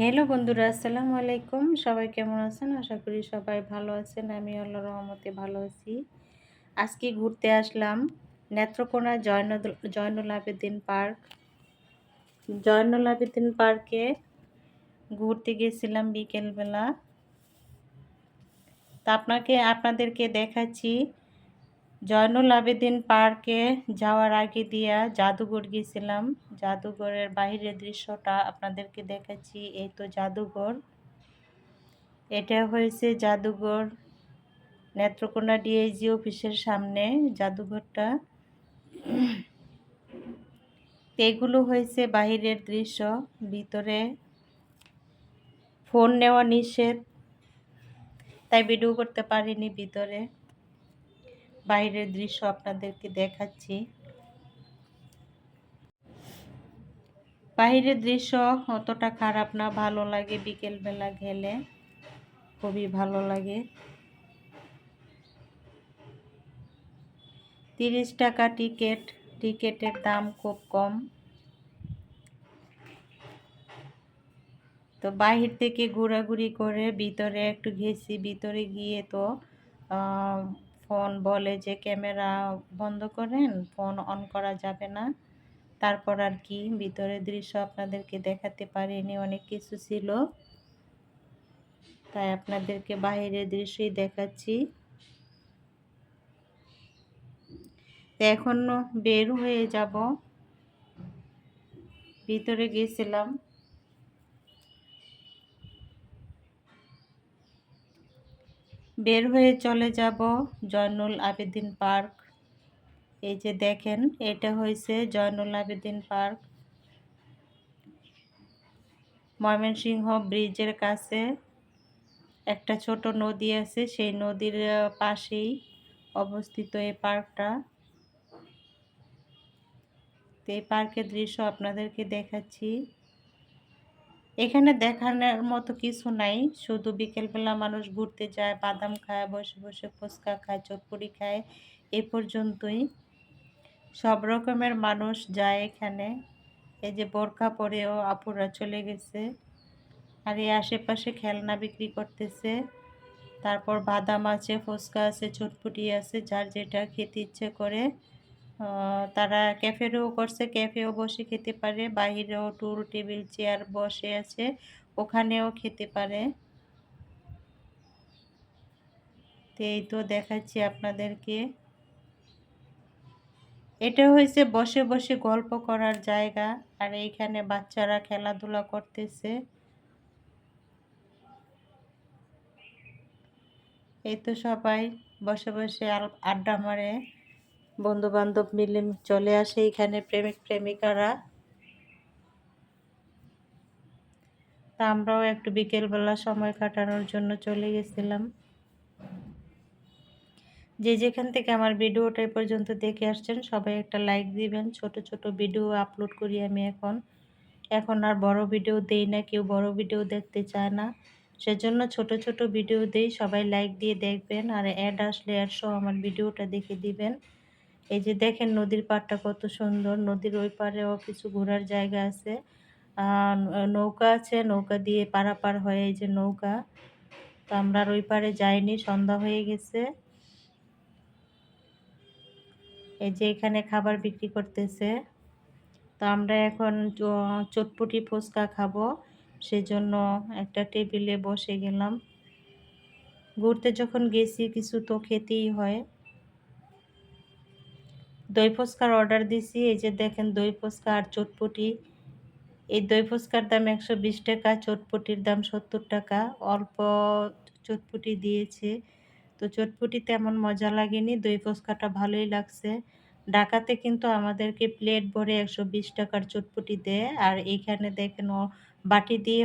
Hello বন্ধুরা, আসসালামু আলাইকুম। সবাই কেমন আছেন? আশা করি সবাই ভালো আছেন। আমি আল্লাহ রহমতে ভালো আছি। আজকে ঘুরতে আসলাম নেত্রকোনা জয়ন জয়নুল আবেদিন পার্ক। জয়নুল আবেদিন পার্কে ঘুরতে গেছিলাম বিকেলবেলা। তা আপনাকে, আপনাদেরকে দেখাচ্ছি জয়নুল আবেদিন পার্কে যাওয়ার আগে দিয়া জাদুঘর গেছিলাম জাদুঘরের বাহিরের দৃশ্যটা আপনাদেরকে দেখাচ্ছি, এই তো জাদুঘর। এটা হয়েছে জাদুঘর নেত্রকোনা ডিএইজি অফিসের সামনে জাদুঘরটা। এগুলো হয়েছে বাহিরের দৃশ্য, ভিতরে ফোন নেওয়া নিষেধ। তাই ভিডিও করতে পারিনি ভিতরে। বাইরের দৃশ্য আপনাদেরকে দেখাচ্ছি। বাহিরের দৃশ্য অতটা খারাপ না, ভালো লাগে বিকেলবেলা গেলে, খুবই ভালো লাগে। তিরিশ টাকা টিকিট, টিকিটের দাম খুব কম। তো বাহির থেকে ঘোরাঘুরি করে ভিতরে একটু ঘেসি ভিতরে গিয়ে তো ফোন বলে যে ক্যামেরা বন্ধ করেন, ফোন অন করা যাবে না। তারপর আর কি ভিতরের দৃশ্য আপনাদেরকে দেখাতে পারিনি, অনেক কিছু ছিল। তাই আপনাদেরকে বাহিরের দৃশ্যই দেখাচ্ছি। এখনও বের হয়ে যাব। ভিতরে গেছিলাম। বের হয়ে চলে যাব জয়নুল আবেদিন পার্ক। এই যে দেখেন, এটা হয়েছে জয়নুল আবেদিন পার্ক। ময়মনসিংহ ব্রিজের কাছে একটা ছোট নদী আছে, সেই নদীর পাশেই অবস্থিত এই পার্কটা। তো এই পার্কের দৃশ্য আপনাদেরকে দেখাচ্ছি। এখানে দেখানোর মতো কিছু নাই। শুধু বিকেলবেলা মানুষ ঘুরতে যায়, বাদাম খায়, বসে বসে ফুচকা খায় চটপুরি খায়, এ পর্যন্তই। সব রকমের মানুষ যায় এখানে। এই যে বোরখা পরেও আপুরা চলে গেছে। আর এই আশেপাশে খেলনা বিক্রি করতেছে। তারপর বাদাম আছে, ফুচকা আছে, চটপুটি আছে, যার যেটা খেতে ইচ্ছে করে। তারা ক্যাফেরও করছে, ক্যাফেও বসে খেতে পারে। বাহিরেও টুল, টেবিল, চেয়ার বসে আছে, ওখানেও খেতে পারে। তো এই তো দেখাচ্ছি আপনাদেরকে। এটা হয়েছে বসে বসে গল্প করার জায়গা, আর এইখানে বাচ্চারা খেলাধুলা করতেছে। এই তো সবাই বসে বসে আড্ডা মারে। বন্ধু বান্ধব মিলে চলে আসে এখানে প্রেমিক প্রেমিকারা। তা আমরাও একটু বিকেলবেলা সময় কাটানোর জন্য চলে গেছিলাম। যে যেখান থেকে আমার ভিডিওটা পর্যন্ত দেখে আসছেন, সবাই একটা লাইক দিবেন। ছোট ছোট ভিডিও আপলোড করি আমি এখন। এখন আর বড় ভিডিও দেই না, কেউ বড় ভিডিও দেখতে চায় না। সেজন্য ছোট ছোট ভিডিও দেই, সবাই লাইক দিয়ে দেখবেন। আর অ্যাড আসলে অ্যাড সহ আমার ভিডিওটা দেখে দিবেন। এই যে দেখেন নদীর পাড়টা কত সুন্দর। নদীর ওই পাড়েও কিছু ঘোরার জায়গা আছে। নৌকা আছে, নৌকা দিয়ে পারাপার হয়ে এই যে নৌকা। তো আমরা ওই পারে যাইনি, সন্ধ্যা হয়ে গেছে। এই যে এখানে খাবার বিক্রি করতেছে। তো আমরা এখন চটপটি ফুচকা খাব। সেজন্য একটা টেবিলে বসে গেলাম। ঘুরতে যখন গেছি কিছু তো খেতেই হয়। দই ফুচকার অর্ডার দিছি। এই যে দেখেন দই ফুচকা আর চটপটি। এই দই ফুচকার দাম একশো বিশ টাকা, চটপটির দাম সত্তর টাকা। অল্প চটপটি দিয়েছে। তো চটপটি তেমন মজা লাগেনি। দই ফুচকাটা ভালোই লাগছে। ঢাকাতে কিন্তু আমাদেরকে প্লেট ভরে একশো বিশ টাকার চটপটি দেয়। আর এইখানে দেখেন বাটি দিয়ে